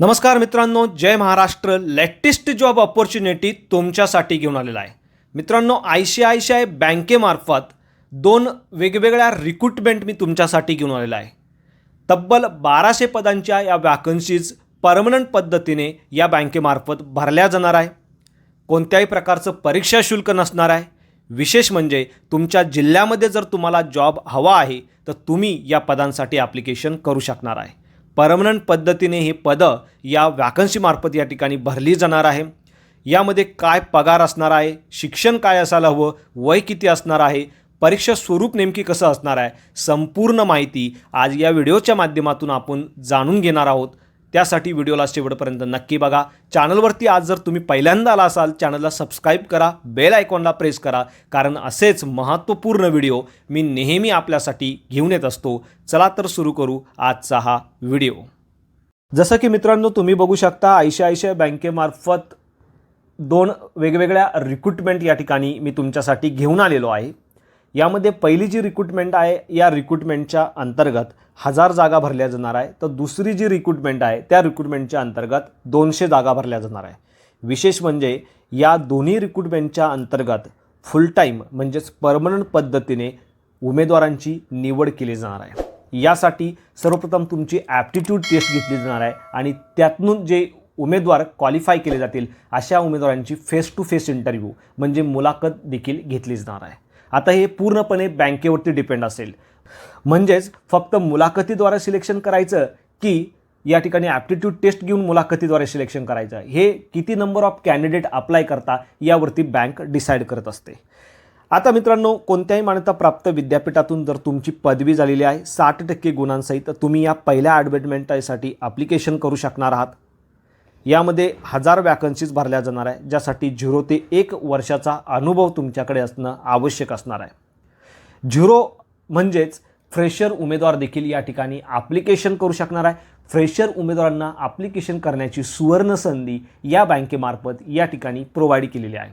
नमस्कार मित्रांनो जय महाराष्ट्र. लेटेस्ट जॉब ऑपॉर्च्युनिटी तुमच्यासाठी घेऊन आलेला आहे. मित्रांनो I C I C I बँकेमार्फत दोन वेगवेगळ्या रिक्रुटमेंट मी तुमच्यासाठी घेऊन आलेला आहे. तब्बल बाराशे पदांच्या या वॅकन्सीज परमनंट पद्धतीने या बँकेमार्फत भरल्या जाणार आहे. कोणत्याही प्रकारचं परीक्षा शुल्क नसणार आहे. विशेष म्हणजे तुमच्या जिल्ह्यामध्ये जर तुम्हाला जॉब हवा आहे तर तुम्ही या पदांसाठी ॲप्लिकेशन करू शकणार आहे. परमनंट पद्धतीने ही पदं या वॅकन्सीमार्फत या ठिकाणी भरली जाणार आहे. यामध्ये काय पगार असणार आहे? शिक्षण काय असायला हवं? वय किती असणार आहे? परीक्षा स्वरूप नेमकी कसं असणार आहे? संपूर्ण माहिती आज या व्हिडिओच्या माध्यमातून आपण जाणून घेणार आहोत. त्यासाठी व्हिडिओला शेवटपर्यंत नक्की बघा. चॅनलवरती आज जर तुम्ही पहिल्यांदा आला असाल चॅनलला सबस्क्राईब करा बेल आयकॉनला प्रेस करा कारण असेच महत्त्वपूर्ण व्हिडिओ मी नेहमी आपल्यासाठी घेऊन येत असतो. चला तर सुरू करू आजचा हा व्हिडिओ जसं की मित्रांनो तुम्ही बघू शकता आयसीआयसीआय बँकेमार्फत दोन वेगवेगळ्या रिक्रुटमेंट या ठिकाणी मी तुमच्यासाठी घेऊन आलेलो आहे. यामध्ये पहिली जी रिक्रुटमेंट आहे या रिक्रुटमेंटच्या अंतर्गत हजार जागा भरल्या जाणार आहे. तर दुसरी जी रिक्रुटमेंट आहे त्या रिक्रुटमेंटच्या अंतर्गत दोनशे जागा भरल्या जाणार आहे. विशेष म्हणजे या दोन्ही रिक्रुटमेंटच्या अंतर्गत फुल टाईम म्हणजेच परमनंट पद्धतीने उमेदवारांची निवड केली जाणार आहे. यासाठी सर्वप्रथम तुमची ॲप्टिट्यूड टेस्ट घेतली जाणार आहे आणि त्यातून जे उमेदवार क्वालिफाय केले जातील अशा उमेदवारांची फेस टू फेस इंटरव्ह्यू म्हणजे मुलाखत देखील घेतली जाणार आहे. आता हे पूर्णपणे बँकेवरती डिपेंड असेल. म्हणजेच फक्त मुलाखतीद्वारे सिलेक्शन करायचं की या ठिकाणी ॲप्टिट्यूड टेस्ट घेऊन मुलाखतीद्वारे सिलेक्शन करायचं? हे किती नंबर ऑफ कॅन्डिडेट अप्लाय करता यावरती बँक डिसाईड करत असते. आता मित्रांनो कोणत्याही मान्यताप्राप्त विद्यापीठातून जर तुमची पदवी झालेली आहे साठ टक्के गुणांसहित तुम्ही या पहिल्या ॲडव्हर्टमेंटसाठी ॲप्लिकेशन करू शकणार आहात. यामध्ये हजार वॅकन्सीज भरल्या जाणार आहे ज्यासाठी झिरो ते एक वर्षाचा अनुभव तुमच्याकडे असणं आवश्यक असणार आहे. झिरो म्हणजेच फ्रेशर उमेदवार देखील या ठिकाणी ॲप्लिकेशन करू शकणार आहे. फ्रेशर उमेदवारांना ॲप्लिकेशन करण्याची सुवर्ण संधी या बँकेमार्फत या ठिकाणी प्रोव्हाइड केलेली आहे.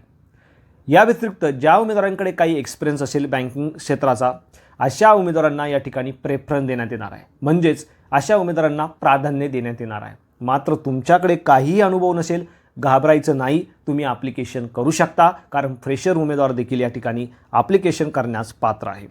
या व्यतिरिक्त ज्या उमेदवारांकडे काही एक्सपिरियन्स असेल बँकिंग क्षेत्राचा अशा उमेदवारांना या ठिकाणी प्रेफरन्स देण्यात येणार आहे. म्हणजेच अशा उमेदवारांना प्राधान्य देण्यात येणार आहे. मात्र तुमच्याकडे काहीही अनुभव नसेल घाबरायचं नाही तुम्ही ॲप्लिकेशन करू शकता. कारण फ्रेशर उमेदवार देखील या ठिकाणी ॲप्लिकेशन करण्यास पात्र आहे.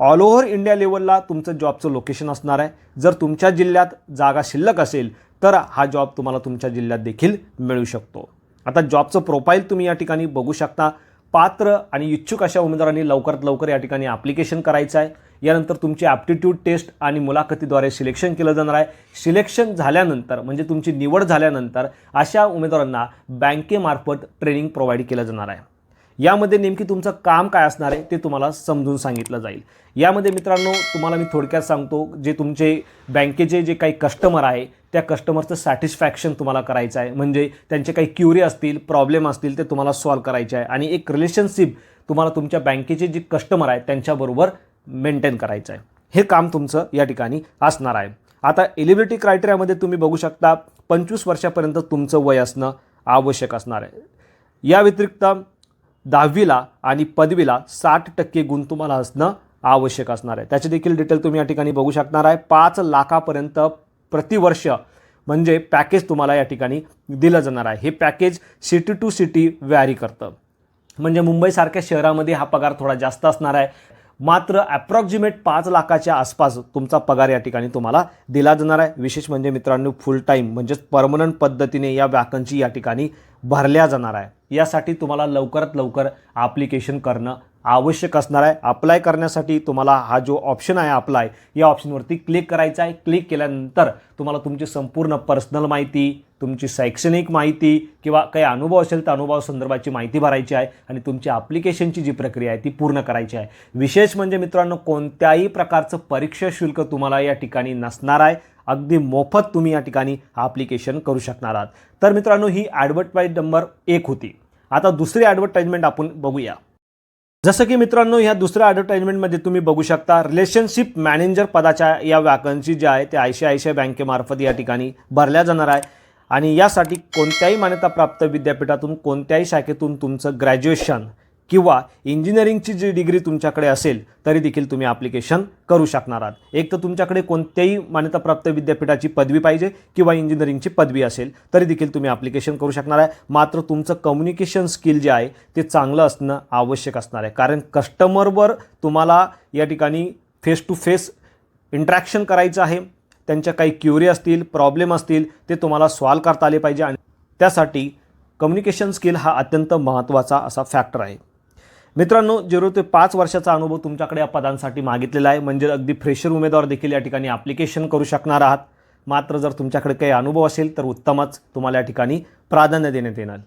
ऑल ओव्हर इंडिया लेवलला तुमचं जॉबचं लोकेशन असणार आहे. जर तुमच्या जिल्ह्यात जागा शिल्लक असेल तर हा जॉब तुम्हाला तुमच्या जिल्ह्यात देखील मिळू शकतो. आता जॉबचं प्रोफाईल तुम्ही या ठिकाणी बघू शकता. पात्र आणि इच्छुक अशा उमेदवारांनी लवकरात लवकर या ठिकाणी ॲप्लिकेशन करायचं आहे. यानंतर तुमची ॲप्टिट्यूड टेस्ट आणि मुलाखतीद्वारे सिलेक्शन केलं जाणार आहे. सिलेक्शन झाल्यानंतर म्हणजे तुमची निवड झाल्यानंतर अशा उमेदवारांना बँकेमार्फत ट्रेनिंग प्रोव्हाइड केलं जाणार आहे. यामध्ये नेमकी तुमचं काम काय असणार आहे ते तुम्हाला समजून सांगितलं जाईल. यामध्ये मित्रांनो तुम्हाला मी थोडक्यात सांगतो जे तुमचे बँकेचे जे काही कस्टमर आहे त्या कस्टमरचं सॅटिस्फॅक्शन तुम्हाला करायचं आहे. म्हणजे त्यांचे काही क्युरी असतील प्रॉब्लेम असतील ते तुम्हाला सॉल्व करायचे आहे. आणि एक रिलेशनशिप तुम्हाला तुमच्या बँकेचे जे कस्टमर आहेत त्यांच्याबरोबर मेंटेन करायचं आहे. हे काम तुमचं या ठिकाणी असणार आहे. आता एलिबिलिटी क्रायटेरियामध्ये तुम्ही बघू शकता पंचवीस वर्षापर्यंत तुमचं वय असणं आवश्यक असणार आहे. या व्यतिरिक्त दहावीला आणि पदवीला साठ टक्के गुण तुम्हाला असणं आवश्यक असणार आहे. त्याचे देखील डिटेल तुम्ही या ठिकाणी बघू शकणार आहे. पाच लाखापर्यंत प्रतिवर्ष म्हणजे पॅकेज तुम्हाला या ठिकाणी दिलं जाणार आहे. हे package city to city vary करतं. म्हणजे मुंबईसारख्या शहरामध्ये हा पगार थोडा जास्त असणार आहे. मात्र ॲप्रॉक्झिमेट पाच लाखाच्या आसपास तुमचा पगार या ठिकाणी तुम्हाला दिला जाणार आहे. विशेष म्हणजे मित्रांनो फुल टाईम म्हणजेच परमनंट पद्धतीने या वॅकन्सी या ठिकाणी भरल्या जाणार आहे. यासाठी तुम्हाला लवकरात लवकर ॲप्लिकेशन करणं आवश्यक असणार आहे. अप्लाय करण्यासाठी तुम्हाला हा जो ऑप्शन आहे अप्लाय या ऑप्शनवरती क्लिक करायचा आहे. क्लिक केल्यानंतर तुम्हाला तुमची संपूर्ण पर्सनल माहिती तुमची शैक्षणिक माहिती किंवा काही अनुभव असेल तर अनुभवासंदर्भाची माहिती भरायची आहे आणि तुमची ॲप्लिकेशनची जी प्रक्रिया आहे ती पूर्ण करायची आहे. विशेष म्हणजे मित्रांनो कोणत्याही प्रकारचं परीक्षा शुल्क तुम्हाला या ठिकाणी नसणार आहे. अगदी मोफत तुम्ही या ठिकाणी ॲप्लिकेशन करू शकणार आहात. तर मित्रांनो ही ॲडव्हर्टाईज नंबर एक होती. आता दुसरी ॲडव्हर्टाईजमेंट आपण बघूया. जसं की मित्रांनो ह्या दुसऱ्या ॲडव्हर्टाईजमेंटमध्ये तुम्ही बघू शकता रिलेशनशिप मॅनेजर पदाच्या या वॅकन्सी ज्या आहे त्या I C I C I बँकेमार्फत या ठिकाणी भरल्या जाणार आहे. आणि यासाठी कोणत्याही मान्यताप्राप्त विद्यापीठातून कोणत्याही शाखेतून तुमचं ग्रॅज्युएशन किंवा इंजिनिअरिंगची जी डिग्री तुमच्याकडे असेल तरी देखील तुम्ही ॲप्लिकेशन करू शकणार आहात. एक तर तुमच्याकडे कोणत्याही मान्यताप्राप्त विद्यापीठाची पदवी पाहिजे किंवा इंजिनिअरिंगची पदवी असेल तरी देखील तुम्ही ॲप्लिकेशन करू शकणार आहे. मात्र तुमचं कम्युनिकेशन स्किल जे आहे ते चांगलं असणं आवश्यक असणार आहे. कारण कस्टमरवर तुम्हाला या ठिकाणी फेस टू फेस इंट्रॅक्शन करायचं आहे. त्यांच्या काही क्युरी असतील प्रॉब्लेम असतील ते तुम्हाला सॉल्व करता आले पाहिजे. आणि त्यासाठी कम्युनिकेशन स्किल हा अत्यंत महत्त्वाचा असा फॅक्टर आहे. मित्रांनो झिरो ते पाच वर्षाचा अनुभव तुमच्याकडे या पदांसाठी मागितलेला आहे. म्हणजे अगदी फ्रेशर उमेदवार देखील या ठिकाणी ॲप्लिकेशन करू शकणार आहात. मात्र जर तुमच्याकडे काही अनुभव असेल तर उत्तमच. तुम्हाला या ठिकाणी प्राधान्य देण्यात येणार.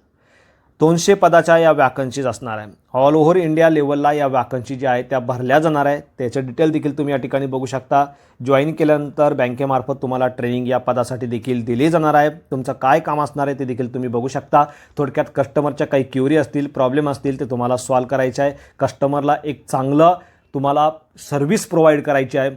दोनशे पदाच्या या वॅकन्सीज असणार आहे. ऑल ओव्हर इंडिया लेवलला या वॅकन्सी ज्या आहेत त्या भरल्या जाणार आहे त्याचे डिटेल देखील तुम्ही या ठिकाणी बघू शकता. जॉईन केल्यानंतर बँकेमार्फत तुम्हाला ट्रेनिंग या पदासाठी देखील दिली जाणार आहे. तुमचं काय काम असणार आहे ते देखील तुम्ही बघू शकता. थोडक्यात कस्टमरच्या काही क्युरी असतील प्रॉब्लेम असतील ते तुम्हाला सॉल्व करायचे आहे. कस्टमरला एक चांगलं तुम्हाला सर्व्हिस प्रोव्हाइड करायची आहे.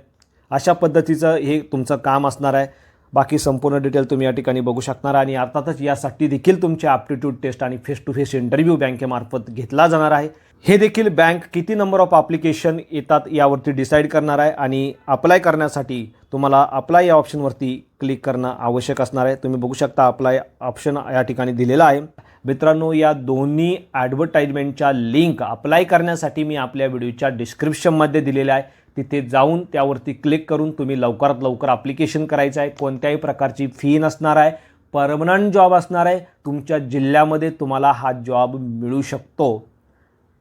अशा पद्धतीचं हे तुमचं काम असणार आहे. बाकी संपूर्ण डिटेल तुम्ही या ठिकाणी बघू शकणार. आणि अर्थातच यासाठी देखील तुमचे ॲप्टिट्यूड टेस्ट आणि फेस टू फेस इंटरव्ह्यू बँकेमार्फत घेतला जाणार आहे. हे देखील बँक किती नंबर ऑफ ॲप्लिकेशन येतात यावरती डिसाईड करणार आहे आणि अप्लाय करण्यासाठी तुम्हाला अप्लाय या ऑप्शनवरती क्लिक करणं आवश्यक असणार आहे. तुम्ही बघू शकता अप्लाय ऑप्शन या ठिकाणी दिलेला आहे. मित्रांनो या दोन्ही ॲडव्हर्टाईजमेंटच्या लिंक अप्लाय करण्यासाठी मी आपल्या व्हिडिओच्या डिस्क्रिप्शनमध्ये दिलेल्या आहे. तिथे जाऊन त्यावरती क्लिक करून तुम्ही लवकरात लवकर ॲप्लिकेशन करायचं आहे. कोणत्याही प्रकारची फी नसणार आहे. परमनंट जॉब असणार आहे. तुमच्या जिल्ह्यामध्ये तुम्हाला हा जॉब मिळू शकतो.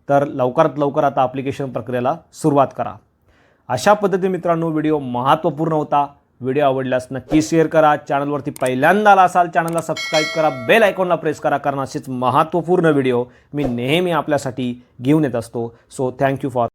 तर लवकरात लवकर आता ॲप्लिकेशन प्रक्रियेला सुरुवात करा. अशा पद्धतीने मित्रांनो व्हिडिओ महत्त्वपूर्ण होता. व्हिडिओ आवडल्यास नक्की शेअर करा. चॅनलवरती पहिल्यांदा आला असाल चॅनलला सबस्क्राईब करा. बेल आयकॉनला प्रेस करा कारण असेच महत्त्वपूर्ण व्हिडिओ मी नेहमी आपल्यासाठी घेऊन येत असतो. So thank you for